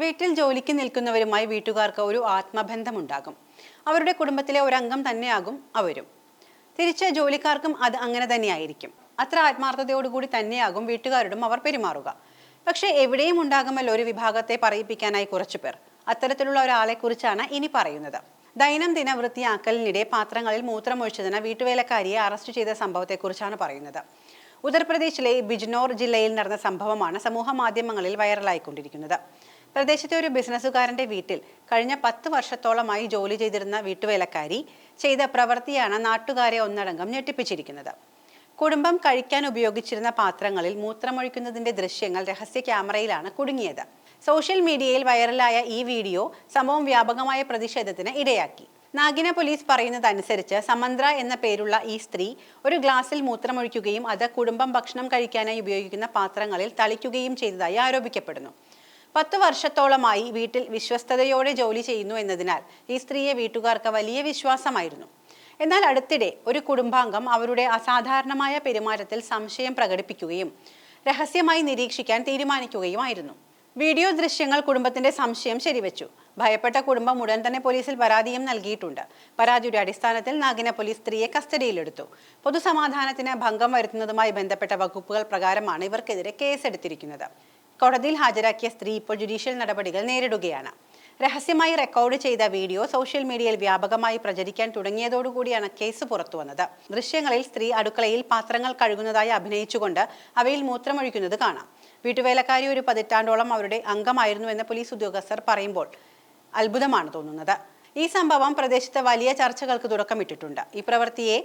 വീട്ടിൽ ജോലിക്ക് നിൽക്കുന്നവരുമായി വീട്ടുകാർക്ക് ഒരു ആത്മബന്ധമുണ്ടാകും. അവരുടെ കുടുംബത്തിലെ ഒരംഗം തന്നെയാകും അവരും. തിരിച്ച് ജോലിക്കാർക്കും അത് അങ്ങനെ തന്നെയായിരിക്കും. അത്ര ആത്മാർത്ഥതയോടുകൂടി തന്നെയാകും വീട്ടുകാരോടും അവർ പെരുമാറുക. പക്ഷേ എവിടെയും ഉണ്ടാകുമല്ലോ ഒരു വിഭാഗത്തെ പറയിപ്പിക്കാനായി കുറച്ചുപേർ അത്തരത്തിലുള്ള ഒരാളെ കുറിച്ചാണ് ഇനി പറയുന്നത്. ദൈനംദിന വൃത്തിയാക്കലിനിടെ പാത്രങ്ങളിൽ മൂത്രമൊഴിച്ചതിന് വീട്ടുവേലക്കാരിയെ അറസ്റ്റ് ചെയ്ത സംഭവത്തെക്കുറിച്ചാണ് പറയുന്നത്. ഉത്തർപ്രദേശിലെ ബിജ്നോർ ജില്ലയിൽ നടന്ന സംഭവമാണ് സമൂഹ മാധ്യമങ്ങളിൽ വൈറലായിക്കൊണ്ടിരിക്കുന്നത്. പ്രദേശത്തെ ഒരു ബിസിനസ്സുകാരന്റെ വീട്ടിൽ കഴിഞ്ഞ പത്ത് വർഷത്തോളമായി ജോലി ചെയ്തിരുന്ന വീട്ടുവേലക്കാരി ചെയ്ത പ്രവൃത്തിയാണ് നാട്ടുകാരെ ഒന്നടങ്കം ഞെട്ടിപ്പിച്ചിരിക്കുന്നത്. കുടുംബം കഴിക്കാൻ ഉപയോഗിച്ചിരുന്ന പാത്രങ്ങളിൽ മൂത്രമൊഴിക്കുന്നതിന്റെ ദൃശ്യങ്ങൾ രഹസ്യ ക്യാമറയിലാണ് കുടുങ്ങിയത്. സോഷ്യൽ മീഡിയയിൽ വൈറലായ ഈ വീഡിയോ സംഭവം വ്യാപകമായ പ്രതിഷേധത്തിന് ഇടയാക്കി. നാഗിന പോലീസ് പറയുന്നതനുസരിച്ച് സമന്ത്ര എന്ന പേരുള്ള ഈ സ്ത്രീ ഒരു ഗ്ലാസ്സിൽ മൂത്രമൊഴിക്കുകയും അത് കുടുംബം ഭക്ഷണം കഴിക്കാനായി ഉപയോഗിക്കുന്ന പാത്രങ്ങളിൽ തളിക്കുകയും ചെയ്തതായി ആരോപിക്കപ്പെടുന്നു. പത്ത് വർഷത്തോളമായി വീട്ടിൽ വിശ്വസ്തയോടെ ജോലി ചെയ്യുന്നു എന്നതിനാൽ ഈ സ്ത്രീയെ വീട്ടുകാർക്ക് വലിയ വിശ്വാസമായിരുന്നു. എന്നാൽ അടുത്തിടെ ഒരു കുടുംബാംഗം അവരുടെ അസാധാരണമായ പെരുമാറ്റത്തിൽ സംശയം പ്രകടിപ്പിക്കുകയും രഹസ്യമായി നിരീക്ഷിക്കാൻ തീരുമാനിക്കുകയുമായിരുന്നു. വീഡിയോ ദൃശ്യങ്ങൾ കുടുംബത്തിന്റെ സംശയം ശരിവെച്ചു. ഭയപ്പെട്ട കുടുംബം ഉടൻ തന്നെ പോലീസിൽ പരാതിയും നൽകിയിട്ടുണ്ട്. പരാതിയുടെ അടിസ്ഥാനത്തിൽ നാഗിന പോലീസ് സ്ത്രീയെ കസ്റ്റഡിയിലെടുത്തു. പൊതുസമാധാനത്തിന് ഭംഗം വരുത്തുന്നതുമായി ബന്ധപ്പെട്ട വകുപ്പുകൾ പ്രകാരമാണ് ഇവർക്കെതിരെ കേസെടുത്തിരിക്കുന്നത്. കോടതിയിൽ ഹാജരാക്കിയ സ്ത്രീ ഇപ്പോൾ ജുഡീഷ്യൽ നടപടികൾ നേരിടുകയാണ്. രഹസ്യമായി റെക്കോർഡ് ചെയ്ത വീഡിയോ സോഷ്യൽ മീഡിയയിൽ വ്യാപകമായി പ്രചരിക്കാൻ തുടങ്ങിയതോടുകൂടിയാണ് കേസ് പുറത്തുവന്നത്. ദൃശ്യങ്ങളിൽ സ്ത്രീ അടുക്കളയിൽ പാത്രങ്ങൾ കഴുകുന്നതായി അഭിനയിച്ചുകൊണ്ട് അവയിൽ മൂത്രമൊഴിക്കുന്നത് കാണാം. വീട്ടുവേലക്കാരി ഒരു പതിറ്റാണ്ടോളം അവരുടെ അംഗമായിരുന്നുവെന്ന് പോലീസ് ഉദ്യോഗസ്ഥർ പറയുമ്പോൾ അത്ഭുതമാണ് തോന്നുന്നത്. ഈ സംഭവം പ്രദേശത്ത് വലിയ ചർച്ചകൾക്ക് തുടക്കമിട്ടിട്ടുണ്ട്. ഈ പ്രവൃത്തിയെ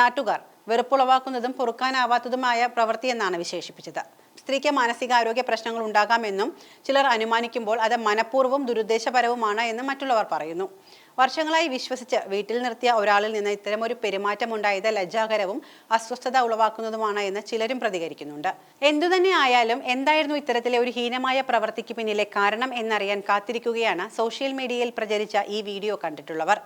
നാട്ടുകാർ വെറുപ്പുളവാക്കുന്നതും പൊറുക്കാനാവാത്തതുമായ പ്രവൃത്തിയെന്നാണ് വിശേഷിപ്പിച്ചത്. സ്ത്രീക്ക് മാനസികാരോഗ്യ പ്രശ്നങ്ങൾ ഉണ്ടാകാമെന്നും ചിലർ അനുമാനിക്കുമ്പോൾ അത് മനഃപൂർവം ദുരുദ്ദേശപരവുമാണ് എന്നും മറ്റുള്ളവർ പറയുന്നു. വർഷങ്ങളായി വിശ്വസിച്ച് വീട്ടിൽ നിർത്തിയ ഒരാളിൽ നിന്ന് ഇത്തരമൊരു പെരുമാറ്റം ഉണ്ടായത് ലജ്ജാകരവും അസ്വസ്ഥത ഉളവാക്കുന്നതുമാണ് എന്ന് ചിലരും പ്രതികരിക്കുന്നുണ്ട്. എന്തുതന്നെ ആയാലും എന്തായിരുന്നു ഇത്തരത്തിലെ ഒരു ഹീനമായ പ്രവൃത്തിക്ക് പിന്നിലെ കാരണം എന്നറിയാൻ കാത്തിരിക്കുകയാണ് സോഷ്യൽ മീഡിയയിൽ പ്രചരിച്ച ഈ വീഡിയോ കണ്ടിട്ടുള്ളവർ.